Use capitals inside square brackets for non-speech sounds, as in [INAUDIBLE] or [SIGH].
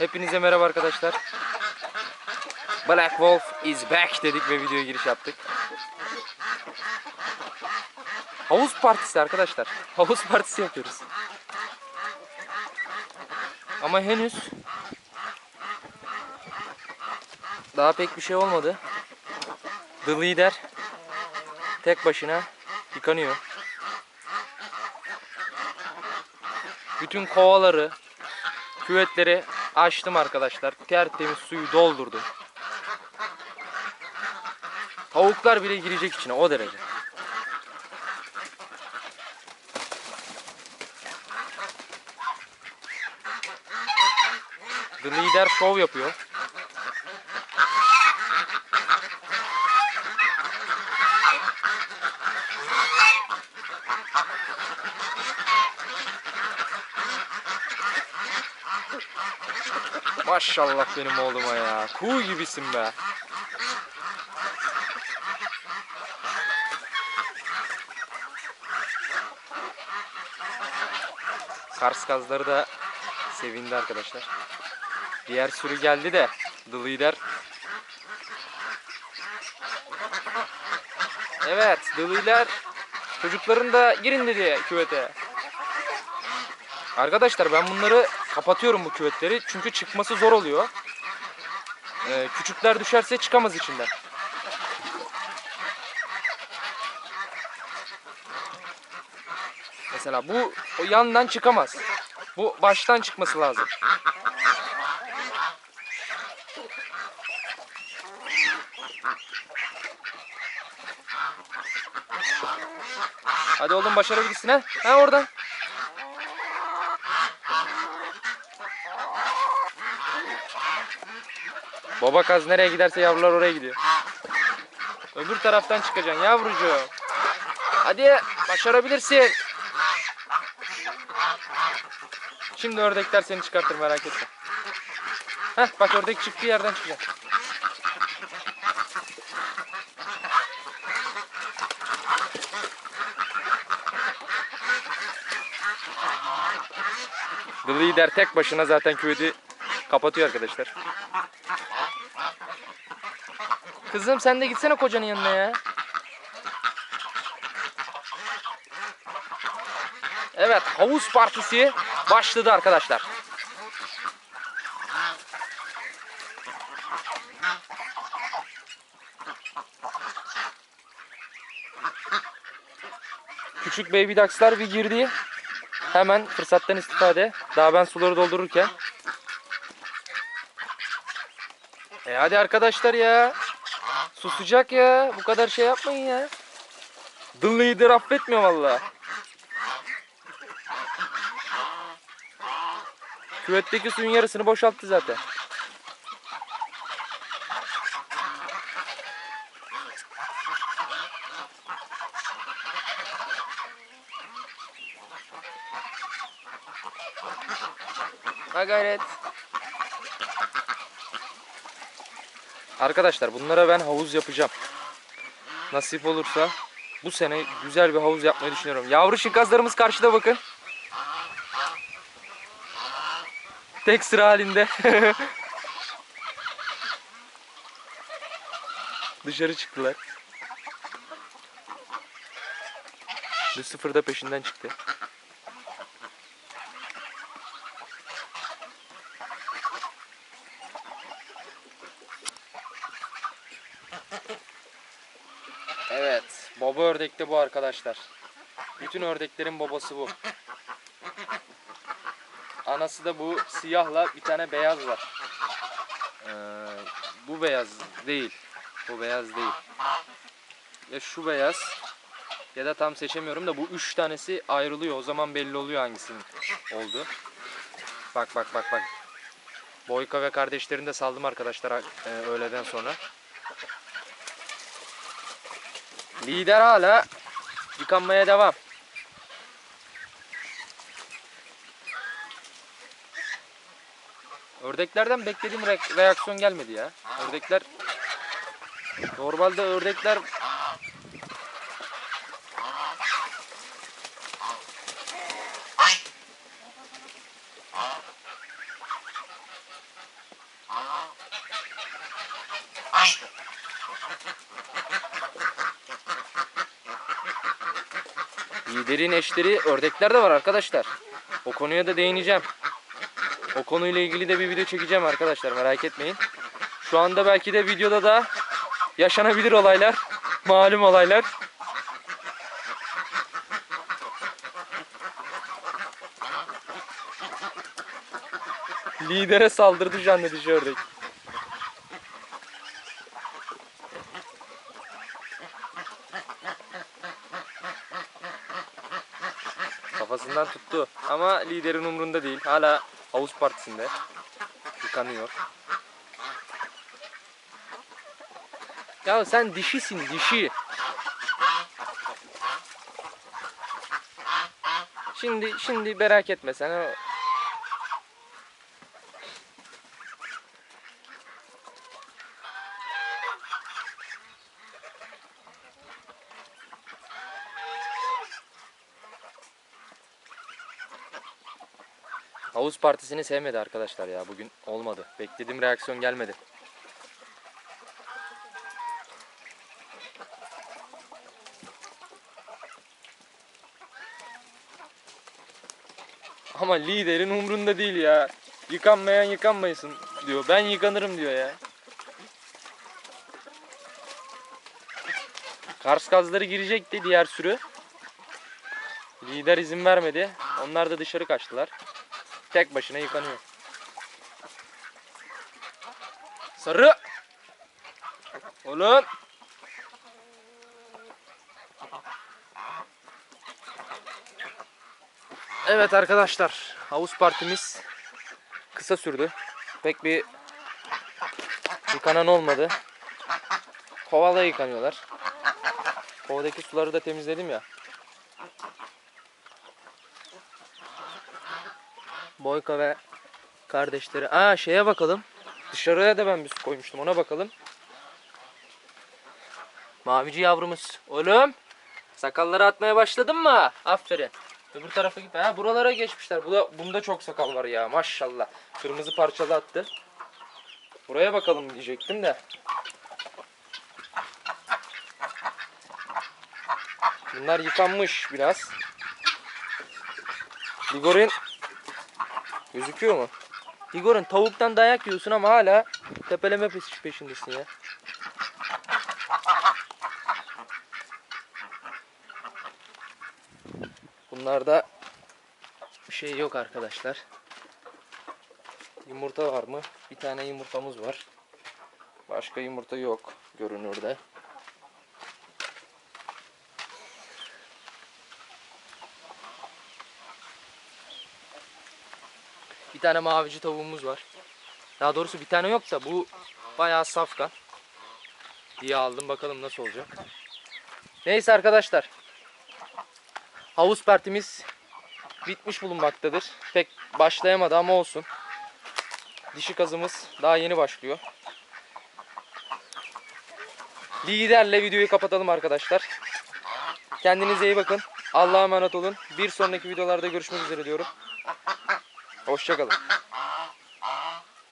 Hepinize merhaba arkadaşlar. Black Wolf is back dedik ve videoya giriş yaptık. Havuz partisi arkadaşlar. [LAUGHS] Havuz partisi yapıyoruz. Ama henüz daha pek bir şey olmadı. The Leader tek başına yıkanıyor. Bütün kovaları, küvetleri açtım arkadaşlar. Tertemiz suyu doldurdum. Tavuklar bile girecek içine o derece. The Leader şov yapıyor. Maşallah benim oğluma ya. Kuğu gibisin be. Kars kazları da sevindi arkadaşlar. Diğer sürü geldi de The Leader Evet, The Leader çocukların da girin dedi küvete. Arkadaşlar ben bunları kapatıyorum bu küvetleri çünkü çıkması zor oluyor. Ee, küçükler düşerse çıkamaz içinden. Mesela bu o yandan çıkamaz. Bu baştan çıkması lazım. Hadi oğlum başarabilirsin ha. Ha oradan. Baba kaz nereye giderse yavrular oraya gidiyor. Öbür taraftan çıkacaksın yavrucuğum. Hadi başarabilirsin. Şimdi ördekler seni çıkartır merak etme. Heh bak ördek çıktığı yerden çıkacak. The Leader tek başına zaten küveti kapatıyor arkadaşlar. Kızım sen de gitsene kocanın yanına ya. Evet havuz partisi başladı arkadaşlar. Küçük baby ducks'lar bir girdi. Hemen fırsattan istifade. Daha ben suları doldururken. E hadi arkadaşlar ya. Susacak ya. Bu kadar şey yapmayın ya. The leader affetmiyor valla. Küvetteki suyun yarısını boşalttı zaten. Ha. Arkadaşlar bunlara ben havuz yapacağım. Nasip olursa bu sene güzel bir havuz yapmayı düşünüyorum. Yavru şinkazlarımız karşıda bakın. Tek sıra halinde. [LAUGHS] Dışarı çıktılar. Lucifer da peşinden çıktı. Evet, baba ördek de bu arkadaşlar. Bütün ördeklerin babası bu. Anası da bu siyahla bir tane beyaz var. Ee, bu beyaz değil. Bu beyaz değil. Ya şu beyaz ya da tam seçemiyorum da bu üç tanesi ayrılıyor. O zaman belli oluyor hangisinin oldu. Bak bak bak bak. Boyka ve kardeşlerini de saldım arkadaşlar e, öğleden sonra. Lider hala yıkanmaya devam. Ördeklerden beklediğim re- reaksiyon gelmedi ya. Ördekler normalde ördekler Liderin eşleri ördekler de var arkadaşlar. O konuya da değineceğim. O konuyla ilgili de bir video çekeceğim arkadaşlar merak etmeyin. Şu anda belki de videoda da yaşanabilir olaylar. [LAUGHS] Malum olaylar. Lidere saldırdı canlı dişi ördek. Kafasından tuttu ama liderin umrunda değil. Hala havuz partisinde. Yıkanıyor. Ya sen dişisin dişi. Şimdi şimdi merak etme sen Havuz partisini sevmedi arkadaşlar ya bugün olmadı. Beklediğim reaksiyon gelmedi. Ama liderin umrunda değil ya. Yıkanmayan yıkanmayasın diyor. Ben yıkanırım diyor ya. Kars gazları girecekti diğer sürü. Lider izin vermedi. Onlar da dışarı kaçtılar. Tek başına yıkanıyor. Sarı. Oğlum. Evet arkadaşlar. Havuz partimiz kısa sürdü. Pek bir yıkanan olmadı. Kovala yıkanıyorlar. Kovadaki suları da temizledim ya. Boyka ve kardeşleri. Aa şeye bakalım. Dışarıya da ben bir su koymuştum ona bakalım. Mavici yavrumuz. Oğlum. Sakalları atmaya başladın mı? Aferin. Öbür tarafa git. Ha buralara geçmişler. Bu da, bunda çok sakal var ya maşallah. Kırmızı parçalı attı. Buraya bakalım diyecektim de. Bunlar yıkanmış biraz. Ligor'un Gözüküyor mu? Igor'un tavuktan dayak yiyorsun ama hala tepeleme peş- peşindesin ya. Bunlarda bir şey yok arkadaşlar. Yumurta var mı? Bir tane yumurtamız var. Başka yumurta yok görünürde. Bir tane mavici tavuğumuz var. Daha doğrusu bir tane yok da bu bayağı safkan. diye aldım bakalım nasıl olacak. Neyse arkadaşlar. Havuz partimiz bitmiş bulunmaktadır. Pek başlayamadı ama olsun. Dişi kazımız daha yeni başlıyor. Liderle videoyu kapatalım arkadaşlar. Kendinize iyi bakın. Allah'a emanet olun. Bir sonraki videolarda görüşmek üzere diyorum. Hoşçakalın.